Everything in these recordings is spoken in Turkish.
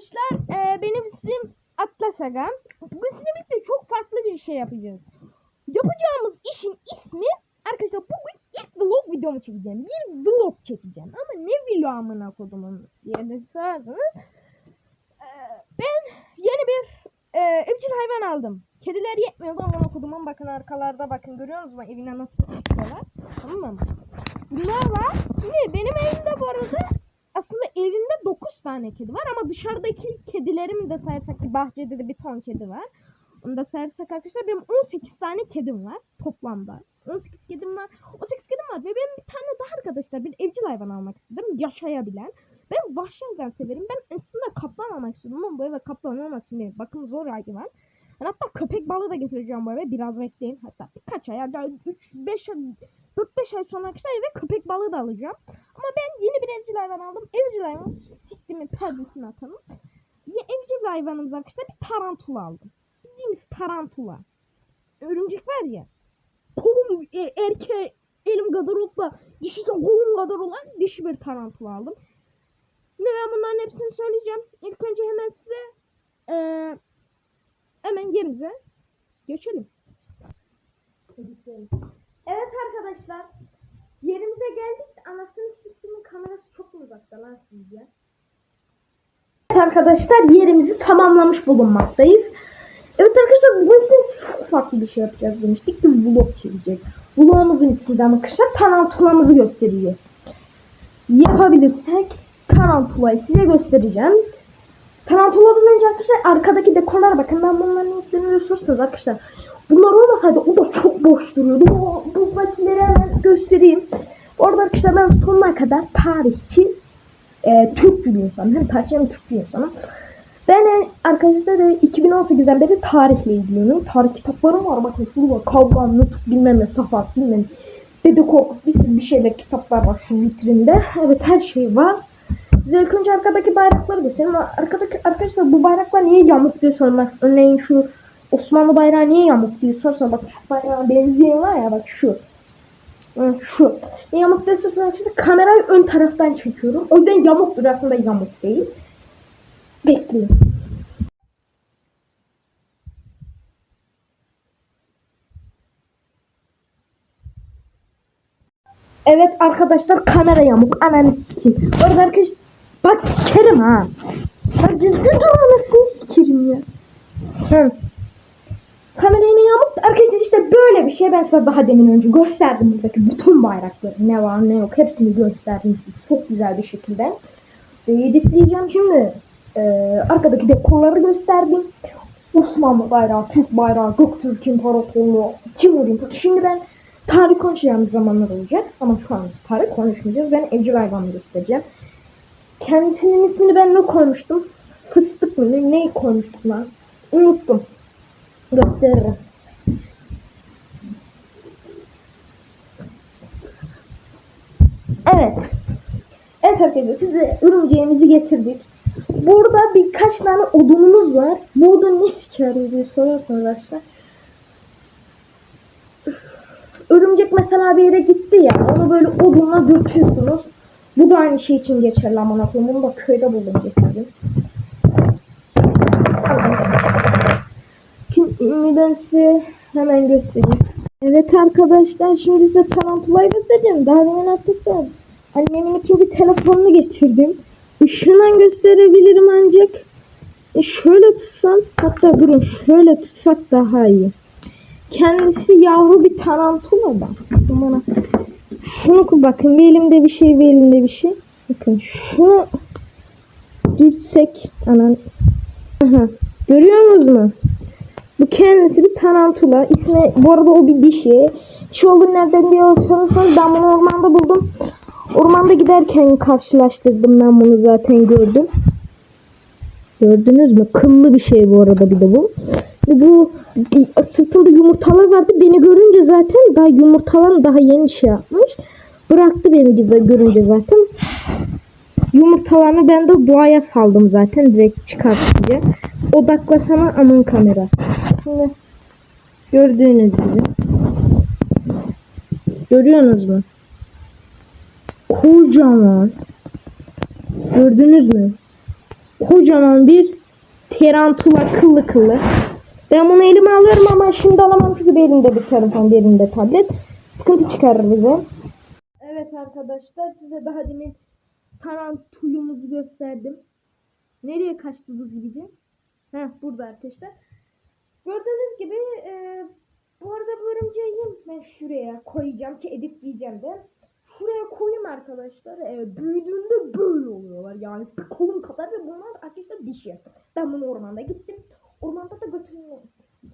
arkadaşlar. Ee, benim ismim Atlas Aga. Bugün sizinle birlikte çok farklı bir şey yapacağız. Yapacağımız işin ismi arkadaşlar bugün ilk vlog videomu çekeceğim. Bir vlog çekeceğim. Ama ne vlog amına kodumun de sorarsanız. Ee, ben yeni bir e, evcil hayvan aldım. Kediler yetmiyordu amına kodumun. Bakın arkalarda bakın görüyor musunuz evine nasıl sıkıyorlar. Tamam mı? Bunlar var. Şimdi benim evimde bu arada aslında evimde 9 tane kedi var ama dışarıdaki kedilerimi de sayarsak ki bahçede de bir ton kedi var. Onu da sayarsak arkadaşlar benim 18 tane kedim var toplamda. 18 kedim var. 18 kedim var ve benim bir tane daha arkadaşlar bir evcil hayvan almak istedim. Yaşayabilen. Ben vahşi hayvan severim. Ben aslında kaplan almak istedim ama bu eve kaplan olmasın diye. Bakın zor hayvan. Ben hatta köpek balığı da getireceğim bu eve. Biraz bekleyin. Hatta birkaç ay, 3-5 4-5 ay sonra arkadaşlar eve köpek balığı da alacağım. Ama ben yeni bir evcil hayvan aldım. Evcil hayvan siktimin perdesini atalım. Ya evcil hayvanımız arkadaşlar bir tarantula aldım. Bildiğimiz tarantula. Örümcek var ya. Kolum e, erkeğe elim kadar olup da dişisi kolum kadar olan dişi bir tarantula aldım. Ve ben bunların hepsini söyleyeceğim. İlk önce hemen size eee hemen yerimize geçelim. Evet arkadaşlar. Yerimize geldik. Anasını siktimin kamerası çok mu uzakta lan sizce? Evet arkadaşlar yerimizi tamamlamış bulunmaktayız. Evet arkadaşlar bugün size çok farklı bir şey yapacağız demiştik. Bir vlog çekeceğiz. Vlogumuzun isminde arkadaşlar tarantulamızı göstereceğiz. Yapabilirsek tarantulayı size göstereceğim. Tarantuladan önce arkadaşlar arkadaki dekorlara bakın. Ben bunların renklerini sorsanız arkadaşlar. Bunlar olmasaydı o da çok boş duruyordu. Bu, bu fasilleri hemen göstereyim. Orada arkadaşlar ben sonuna kadar tarihçi e, Türkçü bir insanım. Hem tarihçi hem Türkçü bir insanım. Ben arkadaşlar e, 2018'den beri tarihle ilgileniyorum. Tarih kitaplarım var. Bakın şurada var. Kavgan, Nutuk, bilmem ne, Safat, bilmem. Dede Korkut, bir bir şeyler kitaplar var şu vitrinde. Evet her şey var. Size önce arkadaki bayrakları göstereyim. Arkadaki arkadaşlar bu bayraklar niye yamuk diye sormaz. Örneğin şu Osmanlı bayrağı niye yamuk diye sorsa bak şu bayrağa benzeyen var ya bak şu. Şu. Niye yamuk diye sorsa arkadaşlar kamerayı ön taraftan çekiyorum. O yüzden yamuktur aslında yamuk değil. Bekleyin. Evet arkadaşlar kamera yamuk. Ananı sikeyim. Orada arkadaşlar bak sikerim ha. Bak düzgün dur anasını sikerim ya. Hı. Kamera yine yamuk. Arkadaşlar işte böyle bir şey ben size daha demin önce gösterdim buradaki bütün bayrakları. Ne var ne yok hepsini gösterdim size çok güzel bir şekilde. Editleyeceğim şimdi. Ee, arkadaki dekorları gösterdim. Osmanlı bayrağı, Türk bayrağı, Göktürk İmparatorluğu, Timur İmparatorluğu. Şimdi ben tarih konuşacağımız zamanlar olacak. Ama şu an biz tarih konuşmayacağız. Ben evcil hayvanı göstereceğim. Kendisinin ismini ben ne koymuştum? Fıstık mı? Ne, neyi koymuştum lan? Unuttum. Gösteririm. Evet. Evet arkadaşlar size örümceğimizi getirdik. Burada birkaç tane odunumuz var. Bu odun ne siker diye sorarsanız arkadaşlar. Örümcek mesela bir yere gitti ya. Onu böyle odunla dürtüyorsunuz. Bu da aynı şey için geçerli aman koyayım. Bunu da köyde buldum getirdim. Size hemen göstereyim. Evet arkadaşlar şimdi size tarantulayı göstereceğim. Daha demin arkadaşlar annemin ikinci telefonunu getirdim. Işığından gösterebilirim ancak. E şöyle tutsam hatta durun şöyle tutsak daha iyi. Kendisi yavru bir tarantula da. Bana şunu bakın bir elimde bir şey bir elimde bir şey. Bakın şunu dürtsek anan. Aha. Görüyor musunuz? Bu kendisi bir tarantula. İsmi bu arada o bir dişi. Dişi olduğunu nereden diye sorarsanız ben bunu ormanda buldum. Ormanda giderken karşılaştırdım ben bunu zaten gördüm. Gördünüz mü? Kıllı bir şey bu arada bir de bu. Ve bu sırtında yumurtalar vardı. Beni görünce zaten daha yumurtalar daha yeni şey yapmış. Bıraktı beni gibi görünce zaten. Yumurtalarını ben de doğaya saldım zaten direkt çıkartınca. Odaklasana amın kamerası. Şimdi gördüğünüz gibi. Görüyorsunuz mu? Kocaman. Gördünüz mü? kocaman bir terantula kıllı kıllı. Ben bunu elime alıyorum ama şimdi alamam çünkü bir elimde bir telefon, bir elimde tablet. Sıkıntı çıkarır bize. Evet arkadaşlar size daha demin tarantulumuzu gösterdim. Nereye kaçtı bu gibi? Heh burada arkadaşlar. Gördüğünüz gibi e, bu arada bu örümceği ben şuraya koyacağım ki editleyeceğim de. Şuraya koyayım arkadaşlar. E, büyüdüğünde böyle oluyorlar. Yani bir kolum kadar ve bunlar arkadaşlar dişi. Ben bunu ormanda gittim. Ormanda da götürüyorum.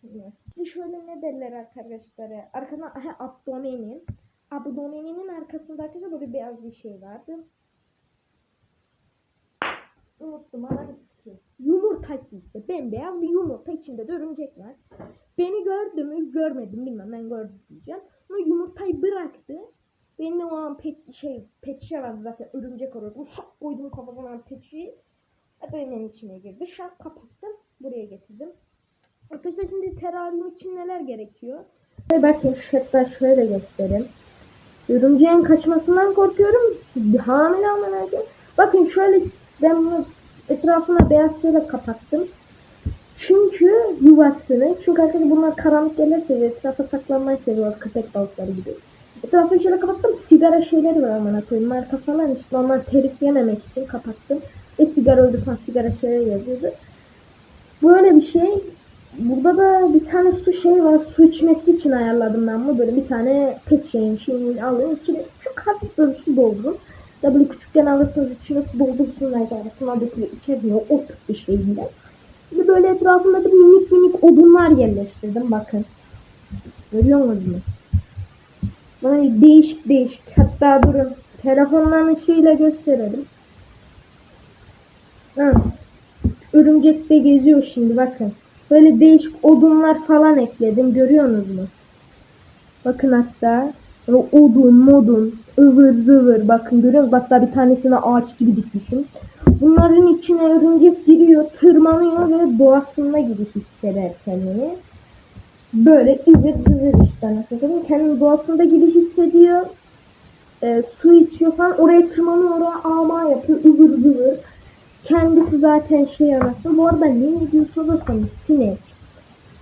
Size şöyle ne derler arkadaşlar? Arkana aha, abdomenin. Abdomeninin arkasında arkadaşlar böyle beyaz bir şey vardı. Unuttum ama gitti. Yumurta işte. Bembeyaz bir yumurta içinde de örümcek var. Beni gördü mü görmedim bilmem ben gördüm diyeceğim. Ama yumurtayı bıraktı. Benim de o an pet şey pet şişe vardı zaten örümcek arıyordum. Şak koydum kafasına pet şişeyi. Benim içine girdi. Şak kapattım. Buraya getirdim. Arkadaşlar şimdi teraryum için neler gerekiyor? Bakın hatta şöyle göstereyim. Örümceğin kaçmasından korkuyorum. Hamile önce. Bakın şöyle ben bunu etrafına beyaz şeyle kapattım. Çünkü yuvasını, çünkü arkadaşlar bunlar karanlık yerler seviyor. Etrafa saklanmayı seviyor köpek balıkları gibi. Etrafını şöyle kapattım. Sigara şeyleri var amına koyayım. Marka falan işte onlar terik yememek için kapattım. Ve sigara öldü falan sigara şeyleri yazıyordu. Böyle bir şey. Burada da bir tane su şey var. Su içmesi için ayarladım ben bunu. Böyle bir tane pet şeyin şeyini alıyorum. İçine çok hafif böyle su doldururum. Ya böyle küçükken alırsınız içine su doldursunlar arasına dökülüyor. İçeriyor. O tip bir şeyinde. Şimdi böyle etrafında da minik minik odunlar yerleştirdim. Bakın. Görüyor musunuz? Böyle değişik değişik. Hatta durun. Telefondan ışığıyla gösterelim. Ha. Örümcek de geziyor şimdi bakın. Böyle değişik odunlar falan ekledim. Görüyorsunuz mu? Bakın hatta böyle odun modun ıvır zıvır bakın görüyor musunuz? Hatta bir tanesine ağaç gibi dikmişim. Bunların içine örümcek giriyor, tırmanıyor ve doğasında gibi hisseder kendini. Böyle ıvır zıvır işte nasıl. Kendini doğasında gibi hissediyor. Ee, su içiyor falan. Oraya tırmanıyor, oraya ama yapıyor. ıvır zıvır. Kendisi zaten şey anası. Bu arada ne diyor sorarsanız sinek,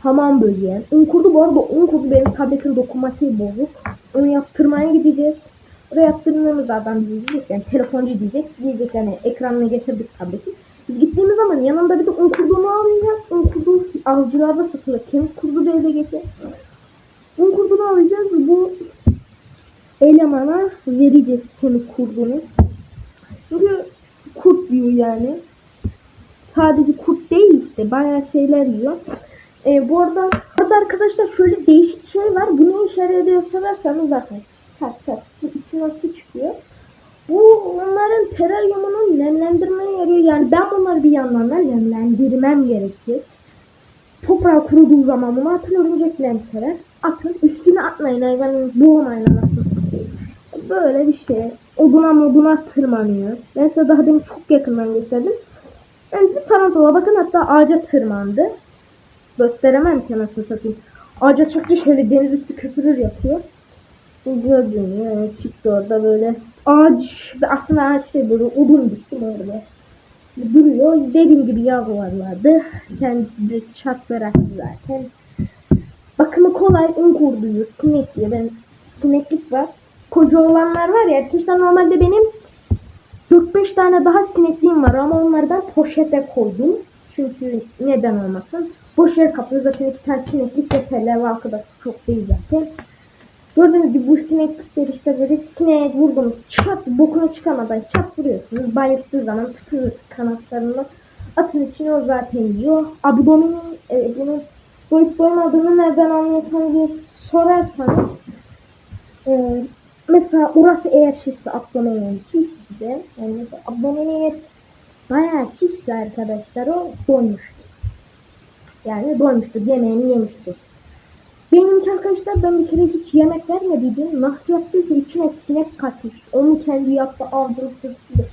hamam böceği, un kurdu. Bu arada un kurdu benim tabletin dokunmatiği bozuk. Onu yaptırmaya gideceğiz. Oraya yaptırdığımız adam diyecek yani telefoncu diyecek. Diyecek yani ekranına getirdik tableti. Biz gittiğimiz zaman yanında bir de un kurduğunu alacağız. Un kurduğu avcılarda satılır. Kemik kurdu da eve getir. Un kurduğunu alacağız. Bu elemana vereceğiz kemik kurduğunu. Çünkü kurt yiyor yani. Sadece kurt değil işte bayağı şeyler yiyor. Ee, bu arada, burada arkadaşlar şöyle değişik şey var. Bu ne işe yarıyor severseniz bakın. Çat çat. Bu içine su çıkıyor. Bu onların teraryumunun nemlendirmeye yarıyor. Yani ben bunları bir yandan da nemlendirmem gerekir. Toprağı kuruduğu zaman bunu atın örümcek nemseler. Atın üstüne atmayın hayvanın boğmayın anasını. Böyle bir şey. Oduna moduna tırmanıyor. Ben size daha demin çok yakından gösterdim. Ben size tarantula bakın hatta ağaca tırmandı. Gösteremem ki nasıl satayım. Ağaca çıktı şöyle deniz üstü köpürür yapıyor. Gördüğünüz yani çıktı orada böyle. Ağaç aslında ağaç şey böyle odun diktim orada. Duruyor. Dediğim gibi yavrular vardı. Kendisi de çatlarak zaten. Bakımı kolay. Un kurduyu, sinek diye. Ben sineklik var. Koca olanlar var ya. Arkadaşlar normalde benim 4-5 tane daha sinekliğim var ama onları ben poşete koydum. Çünkü neden olmasın. Boş yer kaplıyor. Zaten iki tane sineklik. Ve arkadaş çok değil zaten. Gördüğünüz gibi bu sineklikler işte böyle sineğe vurdunuz. Çat bokunu çıkamadan çat vuruyorsunuz. Bayıldığı zaman tutuyor kanatlarını. Atın içine o zaten yiyor. Abdominin e, bunun boyut doymadığını nereden anlıyorsanız diye sorarsanız e, mesela orası eğer şişse abdominin şişse yani mesela abdomini eğer bayağı şişse arkadaşlar o doymuştur. Yani doymuştur. Yemeğini yemiştir. Benimki arkadaşlar ben bir kere hiç yemek vermediydim. Nasıl yaptıysa içine sinek kaçmış. Onu kendi yaptı aldırıp tuttu.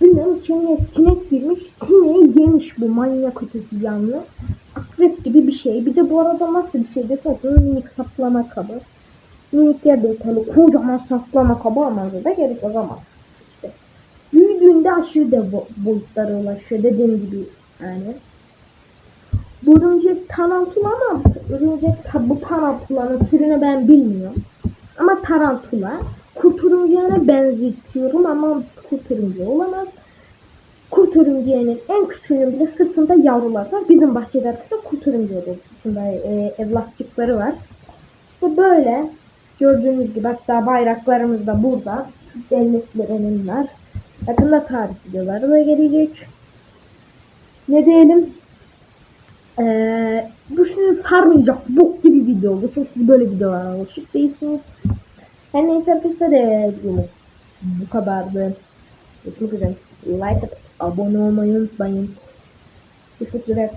Bilmiyorum içine sinek girmiş. Sineği yemiş bu manyak ötesi canlı. Akrep gibi bir şey. Bir de bu arada nasıl bir şey deseniz minik saklama kabı. Minik yerde tabii kocaman saklama kabı almanıza da gerek o zaman. İşte büyüdüğünde aşırı da bo- boyutlara ulaşıyor dediğim gibi yani. Bu örümcek tarantula ama örümcek bu tarantulanın türünü ben bilmiyorum. Ama tarantula kurt örümceğine benzetiyorum ama kurt örümceği olamaz. Kurt örümceğinin en küçüğünün bile sırtında yavrular var. Bizim bahçede arkadaşlar kurt örümceği sırtında e, evlatçıkları var. İşte böyle gördüğünüz gibi hatta bayraklarımız da burada. Devletlerin var. Yakında tarih videoları da gelecek. Ne diyelim? Ee, bu şimdi sarmayacak bok gibi video oldu. Siz böyle videolara alışık değilsiniz. Her neyse arkadaşlar bu kadardı. Görüşmek üzere. Like abone olmayı unutmayın. Üzere.